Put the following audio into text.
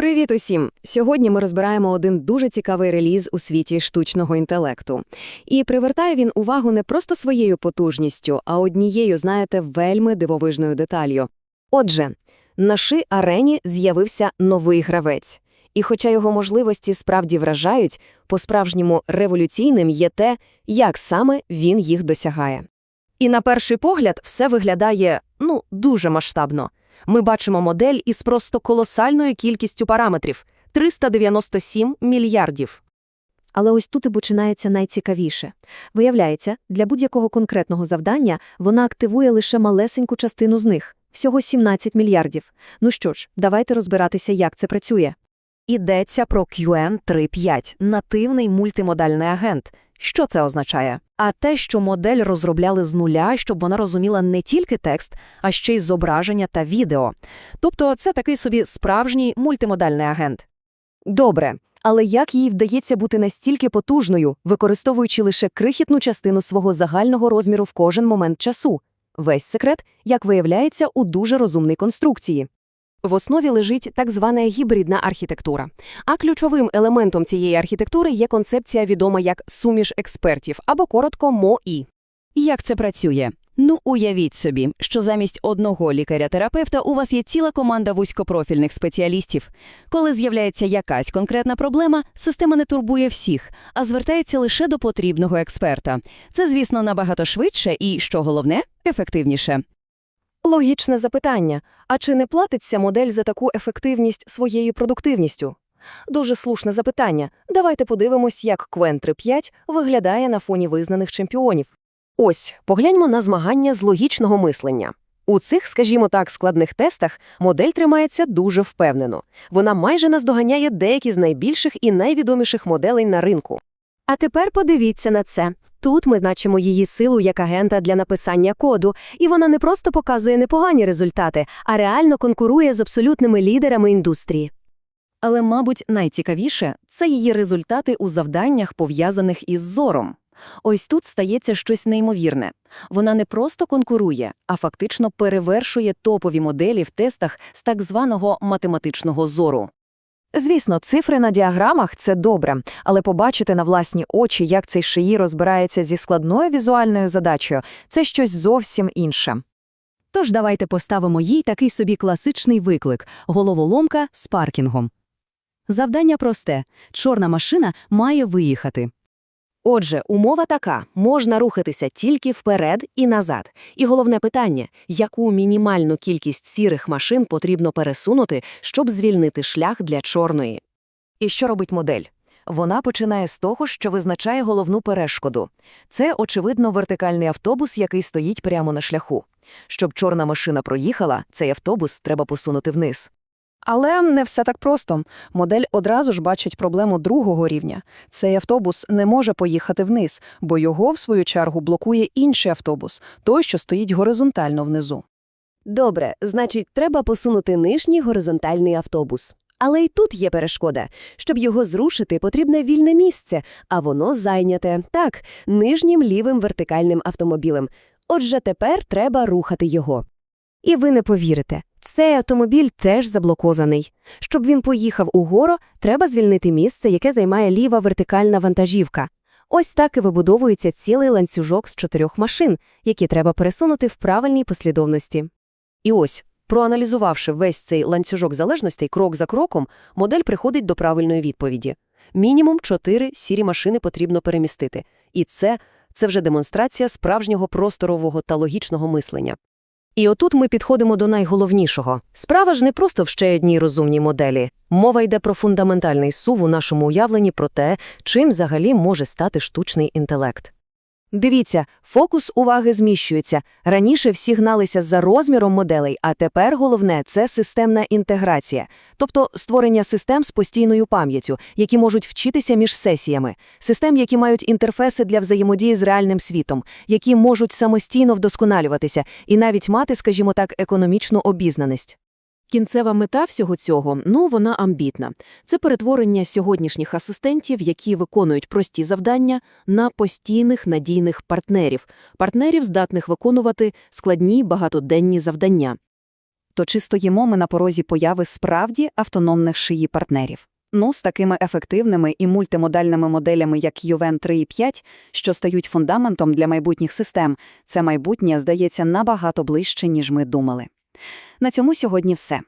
Привіт усім! Сьогодні ми розбираємо один дуже цікавий реліз у світі штучного інтелекту. І привертає він увагу не просто своєю потужністю, а однією, знаєте, вельми дивовижною деталью. Отже, на ши арені з'явився новий гравець. І хоча його можливості справді вражають, по-справжньому революційним є те, як саме він їх досягає. І на перший погляд все виглядає, ну, дуже масштабно. Ми бачимо модель із просто колосальною кількістю параметрів – 397 мільярдів. Але ось тут і починається найцікавіше. Виявляється, для будь-якого конкретного завдання вона активує лише малесеньку частину з них – всього 17 мільярдів. Ну що ж, давайте розбиратися, як це працює. Йдеться про QN35 – нативний мультимодальний агент. Що це означає? А те, що модель розробляли з нуля, щоб вона розуміла не тільки текст, а ще й зображення та відео. Тобто це такий собі справжній мультимодальний агент. Добре, але як їй вдається бути настільки потужною, використовуючи лише крихітну частину свого загального розміру в кожен момент часу? Весь секрет, як виявляється, у дуже розумній конструкції. В основі лежить так звана гібридна архітектура. А ключовим елементом цієї архітектури є концепція відома як суміш експертів або коротко МОІ. Як це працює? Ну, уявіть собі, що замість одного лікаря-терапевта у вас є ціла команда вузькопрофільних спеціалістів. Коли з'являється якась конкретна проблема, система не турбує всіх, а звертається лише до потрібного експерта. Це, звісно, набагато швидше і, що головне, ефективніше. Логічне запитання. А чи не платиться модель за таку ефективність своєю продуктивністю? Дуже слушне запитання. Давайте подивимось, як Quen 3.5 виглядає на фоні визнаних чемпіонів. Ось, погляньмо на змагання з логічного мислення. У цих, скажімо так, складних тестах модель тримається дуже впевнено. Вона майже наздоганяє деякі з найбільших і найвідоміших моделей на ринку. А тепер подивіться на це. Тут ми значимо її силу як агента для написання коду, і вона не просто показує непогані результати, а реально конкурує з абсолютними лідерами індустрії. Але, мабуть, найцікавіше це її результати у завданнях, пов'язаних із зором. Ось тут стається щось неймовірне. Вона не просто конкурує, а фактично перевершує топові моделі в тестах з так званого математичного зору. Звісно, цифри на діаграмах це добре, але побачити на власні очі, як цей шиї розбирається зі складною візуальною задачею, це щось зовсім інше. Тож давайте поставимо їй такий собі класичний виклик – головоломка з паркінгом. Завдання просте – чорна машина має виїхати. Отже, умова така – можна рухатися тільки вперед і назад. І головне питання – яку мінімальну кількість сірих машин потрібно пересунути, щоб звільнити шлях для чорної. І що робить модель? Вона починає з того, що визначає головну перешкоду. Це, очевидно, вертикальний автобус, який стоїть прямо на шляху. Щоб чорна машина проїхала, цей автобус треба посунути вниз. Але не все так просто. Модель одразу ж бачить проблему другого рівня. Цей автобус не може поїхати вниз, бо його, в свою чергу, блокує інший автобус, той, що стоїть горизонтально внизу. Добре, значить, треба посунути нижній горизонтальний автобус. Але й тут є перешкода. Щоб його зрушити, потрібне вільне місце, а воно зайняте, так, нижнім лівим вертикальним автомобілем. Отже, тепер треба рухати його. І ви не повірите. Цей автомобіль теж заблокований. Щоб він поїхав угору, треба звільнити місце, яке займає ліва вертикальна вантажівка. Ось так і вибудовується цілий ланцюжок з чотирьох машин, які треба пересунути в правильній послідовності. І ось, проаналізувавши весь цей ланцюжок залежностей крок за кроком, модель приходить до правильної відповіді. Мінімум чотири сірі машини потрібно перемістити. І це, це вже демонстрація справжнього просторового та логічного мислення. І отут ми підходимо до найголовнішого. Справа ж не просто в ще одній розумній моделі. Мова йде про фундаментальний сув у нашому уявленні про те, чим взагалі може стати штучний інтелект. Дивіться, фокус уваги зміщується. Раніше всі гналися за розміром моделей, а тепер головне це системна інтеграція, тобто створення систем з постійною пам'яттю, які можуть вчитися між сесіями, систем, які мають інтерфеси для взаємодії з реальним світом, які можуть самостійно вдосконалюватися і навіть мати, скажімо так, економічну обізнаність. Кінцева мета всього цього, ну, вона амбітна. Це перетворення сьогоднішніх асистентів, які виконують прості завдання, на постійних надійних партнерів, партнерів, здатних виконувати складні багатоденні завдання. то чи стоїмо ми на порозі появи справді автономних шиї партнерів? Ну, з такими ефективними і мультимодальними моделями, як Ювен 3 і 5, що стають фундаментом для майбутніх систем, це майбутнє здається набагато ближче, ніж ми думали. На цьому сьогодні все.